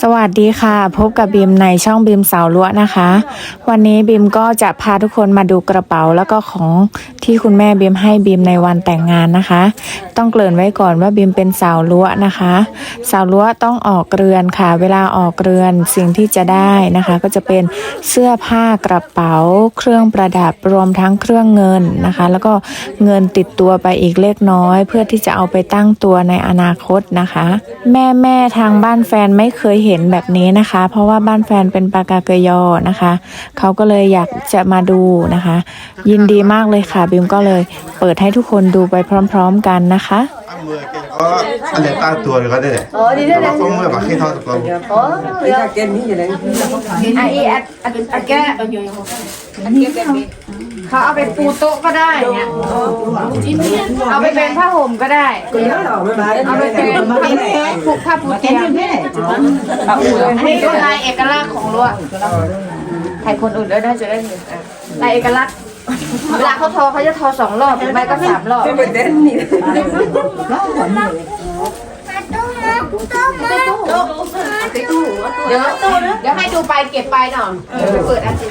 สวัสดีค่ะ พบกับบีมในช่องบีมสาวล้วนะคะ วันนี้บีมก็จะพาทุกคนมาดูกระเป๋าแล้วก็ของที่คุณแม่บีมให้บีมในวันแต่งงานนะคะ ต้องเกริ่นไว้ก่อนว่าบีมเป็นสาวล้วนะคะ สาวล้วต้องออกเรือนค่ะ เวลาออกเรือนสิ่งที่จะได้นะคะ ก็จะเป็นเสื้อผ้ากระเป๋า เครื่องประดับรวมทั้งเครื่องเงินนะคะ แล้วก็เงินติดตัวไปอีกเล็กน้อย เพื่อที่จะเอาไปตั้งตัวในอนาคตนะคะ แม่แม่ทางบ้านแฟนไม่เคยเห็นแบบนี้นะคะ เพราะว่าบ้านแฟนเป็นปากาเกยอนะคะ เขาก็เลยอยากจะมาดูนะคะ ยินดีมากเลยค่ะบิมก็เลยเปิดให้ทุกคนดูไปพร้อม ๆ กันนะคะเอามือเก่งก็อันไหนตั้งตัวเลยก็ได้เลย Ờ đi đây แล้ว này. ก็มือแบบขี้เท่ากับเรา Ờ, được. À, y, à, à, à, cái เขาเอาไปปูโต๊ะก็ได้เนี่ยเอาไปเป็นผ้าห่มก็ได้ เอาไปเป็นผูกผ้าปูเตียงอันนี้ก็ลายเอกลักษณ์ของรั้วใครคนอื่นได้ได้จะได้เห็นอะลายเอกลักษณ์เวลาเขาทอเขาจะทอสองรอบหรือไม่ก็สามรอบเดี๋ยวเดี๋ยวให้ดูไปเก็บไปหน่อยเดี๋ยวไปเปิดอันนี้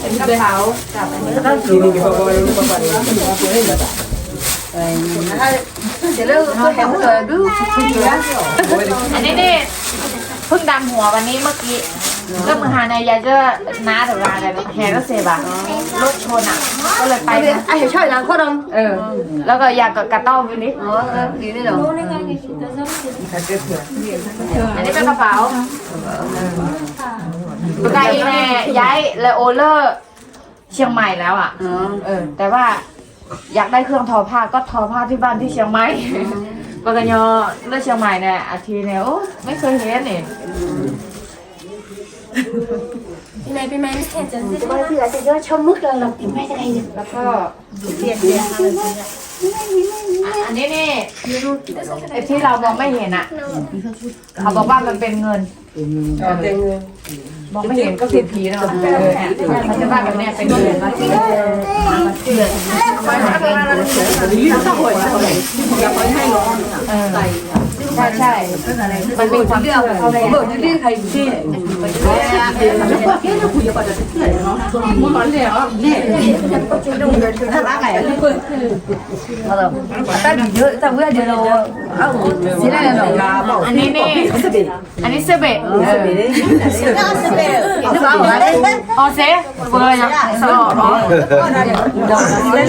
เป็นกระเป๋ากับอันนี้ก็คือเดี๋ยวเลิกก็แถมเลยดูอันนี้นี่เพิ่งดำหัววันนี้เมื่อกี้ก็มือหาในยาเจอน้าถึงร้านอะไรแฮร์ก็เซบะรถชนอะก็เลยไปไอ้ช่วยล้างข้อดมเออแล้วก็อยากกับกระต้อมไปนิดอ๋อดีนี่เหรออันนี้เป็นกระเป๋า ปกติแม่ย้ายเลโอเลอร์เชียงใหม่แล้วอะเออ แต่ว่าอยากได้เครื่องทอผ้าก็ทอผ้าที่บ้านที่เชียงใหม่ปกติยอเลือกเชียงใหม่เนี่ยอาทิตย์เนี่ยโอ้ไม่เคยเห็นนี่ này bên máy sẽ chấm dứt แล้วก็อะอั นนี้นี่ไอ้ที่เรามองไม่เห็นอะ เขาบอกว่ามันเป็นเงิน มองไม่เห็นก็คือผีเนาะเออมันจะว่าแบบเนี้ยเป็นเงินเออ ใช่ใช่มันเป็นความเชื่อของเขาเลยอะอันนี้นี่อันนี้เซเบะอ๋อเซเบอร์ยังสองอ๋อ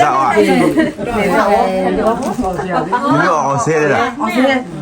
เราอะไม่ออกเซ่เลยล่ะ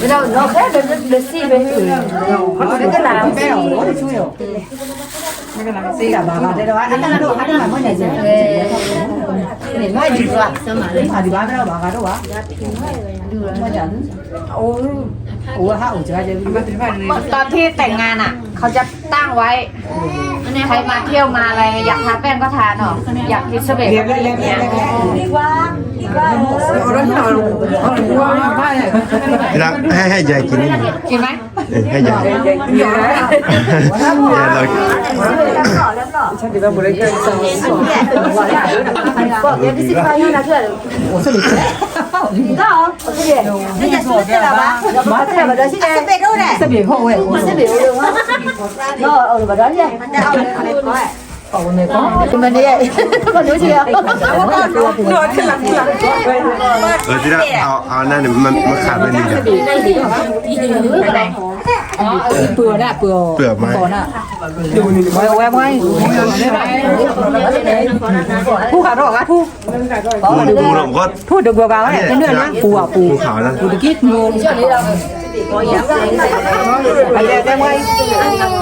Pero no sé, pero lo sirve. Ahora que la pero ahora chuyo. Mira la sí, la baba, pero ahora la no, ahora la moña ya. Ni no hay duda, se me ha dicho, ahora va, ahora va. Dura. Oh. ปเขาไม่ได้ làm ตอนที่แต่งงานอะ เขาจะตั้งไว้ใครมาเที่ยวมาอะไรอยากทาแป้งก็ทาเนาะอยากกินสเปรย์ก็กินเนี่ยที่รักให้ให้ยายกินนี่กินไหมเออให้ยายยายเราเออที่รักเอาเอานั่นเนี่ยมัน 你看哦，我这里人家说这了吧，我这了吧，现在是北欧的，是北欧哎，我是北欧的，那我把这些，那我来来搞哎。哦，没搞，你们的，我留起来。我告诉我，我去了去了。我知道，啊啊，那你们没看到你的。 เปลือกน่ะเปลือกเปลือกไม้ไว้ไว้ไว้ผู้ขาบอกว่าผู้ปูปูเราก็ผู้เดือบเบาๆเนี่ยเป็นเดือนนะปูอะปูปูขาวนะ ปูตะกี้งูไปเลยได้ไห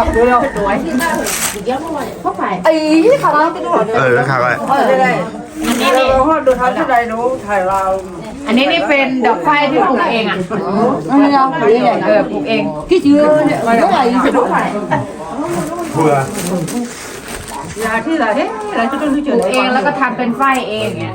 พ่อแบบดูเราสวยเออขาวไว้อันนี้นี่เป็นดอกไฟที่ปลูกเองอะเออปลูกเองที่ชื่อเนี่ยมันอะไรสุดท้ายเบื่อยาที่อะไรเฮ้ยอะไรจะต้องที่ปเจอเองแล้วก็ทำเป็นไฟเองเนี่ย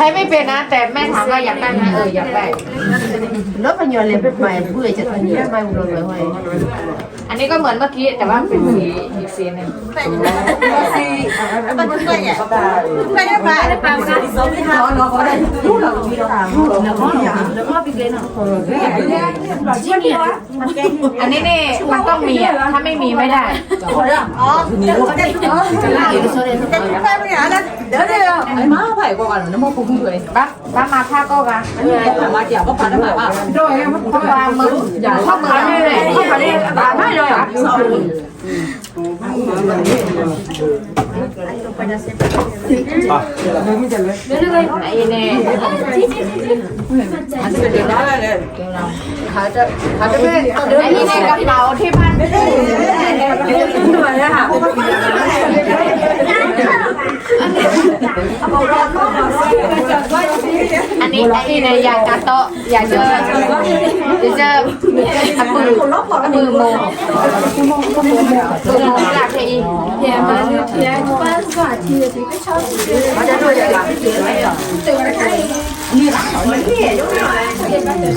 ช้ไม่เป็นนะ แต่แม่ถามว่าอยากได้ไหมเอออยากได้ lớp bao nhiêu lên bếp mày vừa chặt thành nhiều mai rồi rồi hoài อันนี้ก็เหมือนเมื่อกี้แต่ว่าเป็นสีอีกสีหนึงอันนี้นี่มันต้องมีอะถ้าไม่มีไม่ได้ไอ้ม้าไผ่ก ว่ากันน้ำมันพุ่งเลยปั๊บปั๊บมาผ้าก็กันมาเจียวก็พันน้ำแบบว่าข้อปลามือข้อมือนี่เลยข้อปลานี่ปลาไม่เลยอะอะไอ้เนี่ยเขาจะเขาจะไม่ไอ้นี่ในกระเป๋าที่บ้าน อันนี้อ้นี่ในยากาโตะอยาเจออยาเจออัปืออัปือโมปือโมหลักเอี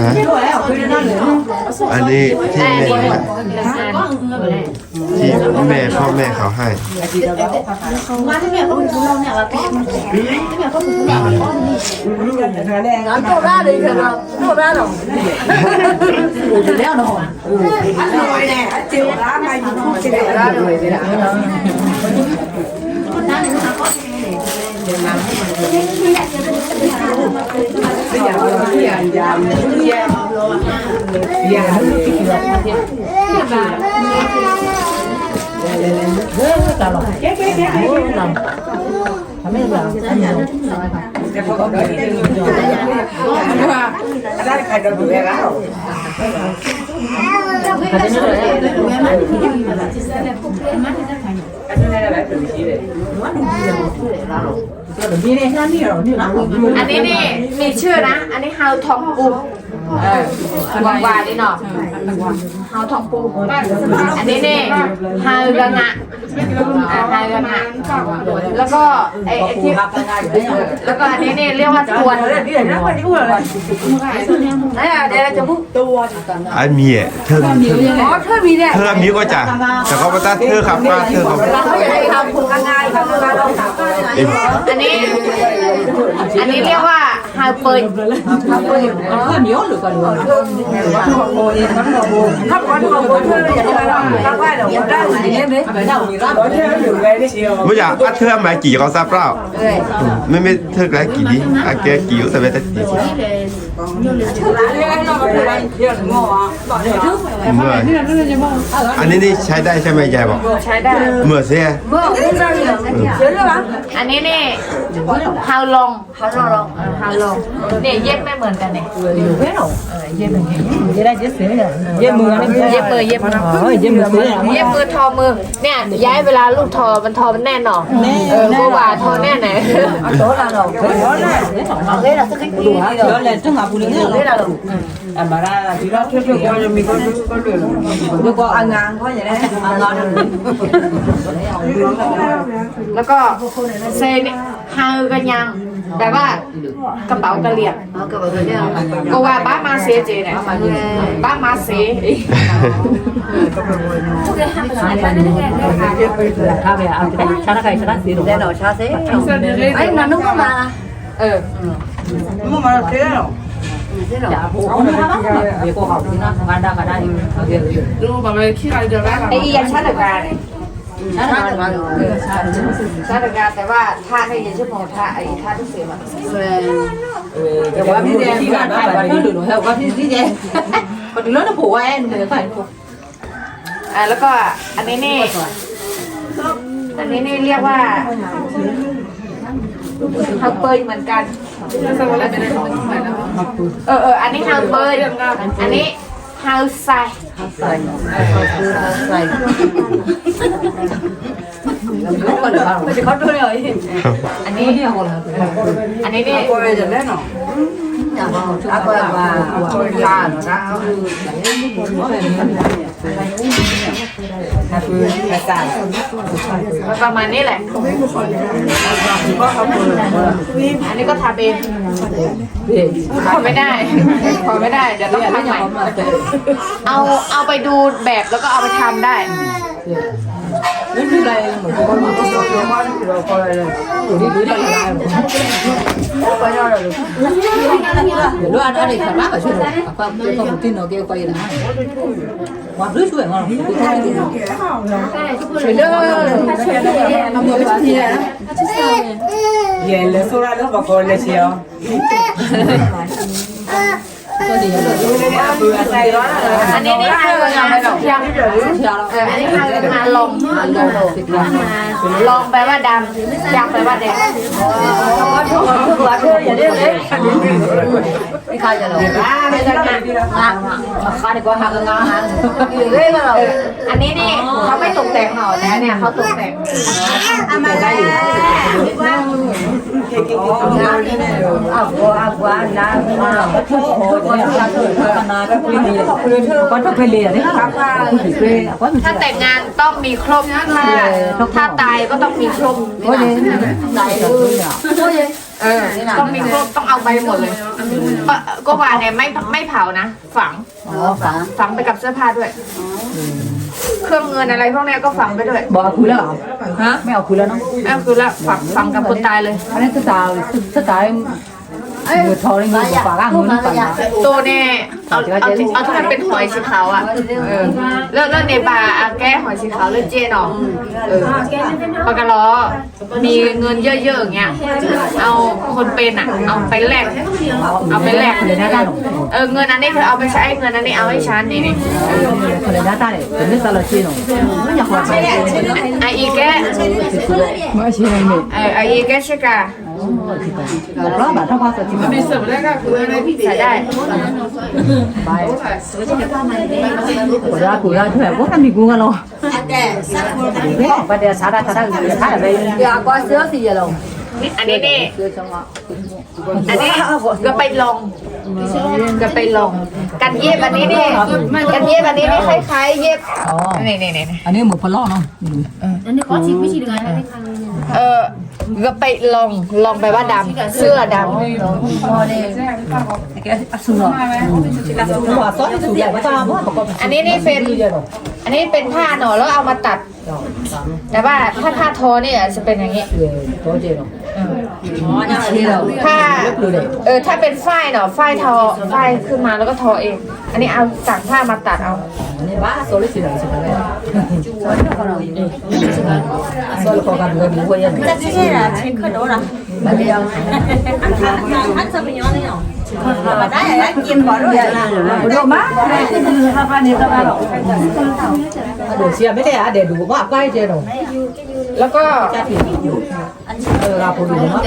ฮะอันนี้ที่แม่ที่แม่พ่อแม่เขาให้ นี่เนี่ยนั่นนี่เหรอนี่นะอั อันนี้นี่มีชื่อนะ อันนี้ฮาวทองกุม มันวานได้เนาะเฮาทองปูอันนี้นี่ฮาเรืงะอ่าฮาเรืงะแล้วก็ไอ้ที่แล้วก็อันนี้นี่เรียกว่าตัวนนี่เดี๋ยวเราจะพูดตัวอันมีอะเธอมีอ๋อเธอมีเนี่ยเธอมีก็จ้ะแต่เขาไอกว่าเธอครับมาเธอขับมาเขาอยากให้ทำผลงานกันเราทำอันนี้อันนี้เรียกว่าฮาเปิลฮาเปิลเธอเหนียว được rồi khắp quán hồ bố thơ vậy thôi đó các bạn đâu có ra gì em đấy ไม่อยากอัดเธอมากี่เขาทราบเปล่าไม่ไม่เธอแกกี่ดีอาแกกี่อยู่แต่ไม่ได้กี่อันนี้นี่ใช้ได้ใช่ไหมยายบอกใช้ได้เมื่อเสียเมื่ออันนี้นี่ how long how long how long เนี่ยเย็บไม่เหมือนกันเนี่ยเย็บไม่เหมือนกันเย็บได้เย็บเสื้อเนี่ยเย็บมือเย็บมือเย็บมือเย็บมือเย็บมือทอมือเนี่ยย้ายเวลาลูกทอมันทอมันแน่นหนอเออกูว่าทอแน่ไหนโต๊ะเราเราโต๊ะเราเอาเลยเราสักีเดียวเลยต้องหาผู้เลี้ยงเราอามาราที่เราช่วยๆก็จะมีก็ก็เหลือแล้วก็อางานก็อย่างนี้อางานแล้วก็เซนฮากันยังแต่ว่ากระเป๋ากระเหลี่ยงก็ว่าบ้ามาเซเจเนี่ยบ้ามาเซไออมาเสีนันนุ่มมาเออนุ่มมากเซเนาะรู้แบบว่าขี้อะไรจะแรกไอ้ยันชาติการ ชาติวันชาติชาติงานแต่ว่าท่าให้เย็นชั่วโมงท่าไอ้ท่าที่เสียมันแต่ว่าพี่แดงท่าท่าวันนี้ดูหนูแล้วก็พี่พี่แดงคนถึงแล้วนะผัวแอนเดี๋ยวก่อนอ่าแล้วก็อันนี้นี่อันนี้นี่เรียกว่าทำเปยเหมือนกันเออเอออันนี้ทำเปยอันนี้ ฮาวไซข้าใส่ข้าใส่แล้วก็เดียวมัจะเข้าด้วยเหรออันนี้เนี่ยคนละอันนี้นี่ยคนะจะแน่นอน ประมาณนี้แหละอันนี้ก็ทำเองพอไม่ได้พอไม่ได้เดี๋ยวต้องทำใหม่เอาเอาไปดูแบบแล้วก็เอาไปทำได้ đến trước đây một con một con rồi rồi con này này rồi đi dưới đây là quay ra rồi lúc ăn ăn thì phải phải chuyện rồi không tôi không tin nó kêu quay là quá rưỡi chuỗi ngon không tôi không tin rồi đó làm người cái gì vậy vậy là sura nó vào con là chiều gì nữa อันนี้นี่ให้เรายังไม่หรอกยังเอออันนี้ให้เรามาลงลงแปลว่าดำยังแปลว่าแดง cái khai ra rồi à mà khai thì có hàng ngang hàng เอออันนี้นี่เขาไม่ตกแต่งหน่อนะเนี่ยเขาตกแต่ง con phải liền đấy ถ้าแต่งงานต้องมีครบถ้าถ้าตายก็ต้องมีครบเออต้องมีครบต้องเอาไปหมดเลยก็ก็ว่าเนี่ยไม่ไม่เผานะ ฝังฝังไปกับเสื้อผ้าด้วยเครื่องเงินอะไรพวกเนี้ยก็ฝังไปด้วย bỏ cúi là hả mấy ở cúi là nó นั่นคือละฝังฝังกับคนตายเลย anh ấy tất cả tất cả em người thò lên người quả gang người nó phải ตัวเนี่ยเอาเอาที่เอาที่มันเป็นหอยสีขาวอะเออแล้วแล้วในบาร์อะแก้หอยสีขาวเลือดเจนออกเออปากกาล้อมีเงินเยอะๆอย่างเงี้ยเอาคนเป็นอะเอาไปแลกเอาไปแลกเลยนะเออเงินอันนี้เธอเอาไปใช้เงินอันนี้เอาให้ฉันนี่นี่ còn là ta này còn biết ta là chi rồi nó nhặt hoa phải ไออีแก mới chi này này เออไออีแกใช่กะ สิบบาทหกร้อยาทเท่าพอสักสิบบาท你舍不得干，回来必得来。กูรักกูรักแบบว่าทำมีกูกันหรอแต่สักคนประเดี๋ยวสาราระอยู่ท่าไปเดี๋ยวก็เสื้อสีอะไรอันนี้นี่อันนี้ก็ไปลองก็ไปลองกันเย็บอันนี้นี่กันเย็บอันนี้นี่คล้ายๆเย็บนี่นี่นี่อันนี้หมดพลล่อเนาะอันนี้ขอชิมไม่ชิมเลยเออ ก็ไปลองลองไปว่าดำเสื้อด cái sưng rồi nó bỏ sót cái sừng dạy của ta bố ำอันนี้นี่เป็นอันนี้เป็นผ้าหนอแล้วเอามาตัด แต่ว่าถ้าผ้าทอเนี่ยจะเป็นอย่างนี้ ถ้าเออถ้าเป็นฝ้ายเนาะฝ้ายทอฝ้ายขึ้นมาแล้วก็ทอเอง อันนี้เอาจากผ้ามาตัดเอาเนี่ยบ้าโซะใช่เหรอเช็คขึ้นแล้วนะอันนี้อันนี้อันนี้เป็นยังไง เดี๋ยวเชียร์ไม่ได้อะเดี๋ยวดูว่าใกล้เจอหนูแล้วก็ราดูมาก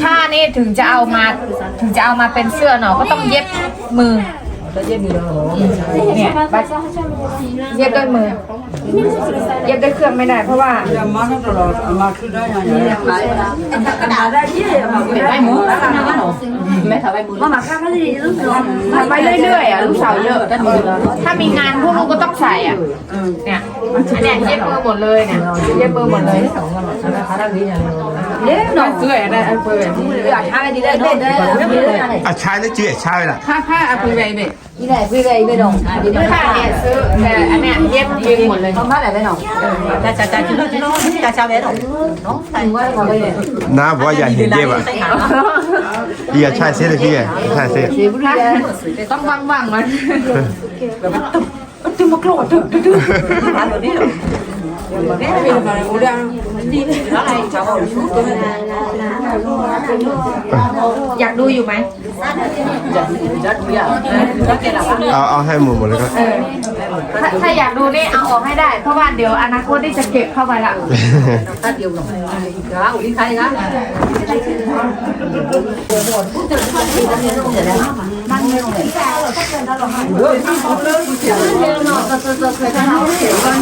ถ้านี่ถึงจะเอามาถึงจะเอามาเป็นเสื้อหนอก็ต้องเย็บมือ เนี่ยเย็บด้วยมือ เย็บได้เครื่องไม่ได้เพราะว่า ยามาตลอดมาคือได้ยังไงกระดทำไปเรื่อยๆอะลูกสาวเยอะ ถ้ามีงานพวกลูกก็ต้องใส่อะเนี่ยเนี่ยเย็บเบอร์หมดเลยเนี่ยเย็บเบอร์หมดเลยเย็บหน่อยเสื่อยอะไรเปื่อยอะใช้ได้ดีได้เได้อะใช้แล้วเจี๊ใช้ละข้าข้าอะเปื่อย นี่แหละพี่ไปไปดงผ้าเนี่ยซื้อแต่อันเนี้ยเย็บเองหมดเลยทำมาไหนไปดงแต่จะจะจะจะจะจะไปดงน้องแต่งว่าเขาไปเลยน้าบอกว่าอย่าเห็นเย็บอะพี่อย่าใช้เส้นเลยพี่อะใช้เส้นต้องว่างๆมันตึ้งมาโกรธตึ้งตึ้งตึ้งมาแบบนี้หรอ อยากดูอยู่ไหมจะดูอย่างจะเกล้าเอาเอาให้หมดหมดเลยก็เออถ้าถ้าอยากดูนี่เอาออกให้ได้ เพราะว่าเดี๋ยวอนาคตนี่จะเก็บเข้าไปละ ta điều rồi đó uống khai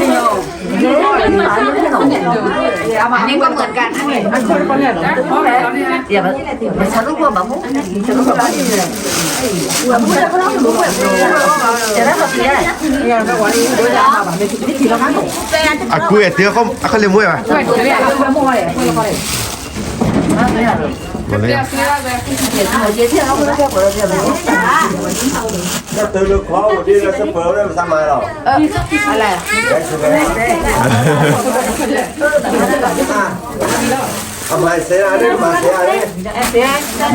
đó อันนี้ก็เหมือนกันอันนี้อย่ามาอย่าฉันรู้ว่าแบบมุ้งฉันรู้ว่าแบบนี้เลยว่ามุ้งจะต้องรู้แบบจะได้แบบนี้เลยนี่ทีละมั้งอะกูเอ๋เตี้ยเขาเขาเรียกมวยป่ะ จะได้เอาไปมั่วเลย เอา Masaya masaya.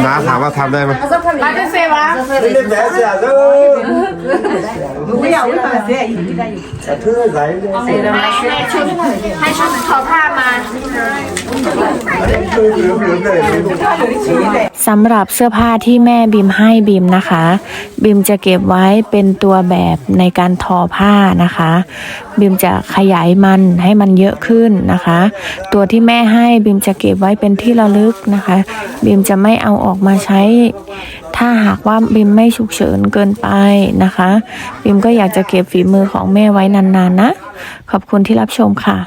Na, ถามว่าทำได้ไหม Hadi Seva. Dile dersi alır. Bu ya bu da şey. Satır zayıf. Her şey her şey topraman. สำหรับเสื้อผ้าที่แม่บีมให้บีมนะคะ บีมจะเก็บไว้เป็นตัวแบบในการทอผ้านะคะ บีมจะขยายมันให้มันเยอะขึ้นนะคะ ตัวที่แม่ให้บีมจะเก็บว้เป็นที่ระลึกนะคะบิมจะไม่เอาออกมาใช้ ถ้าหากว่าบิมไม่ฉุกเฉินเกินไปนะคะบิมก็อยากจะเก็บฝีมือของแม่ไว้นานๆนะ ขอบคุณที่รับชมค่ะ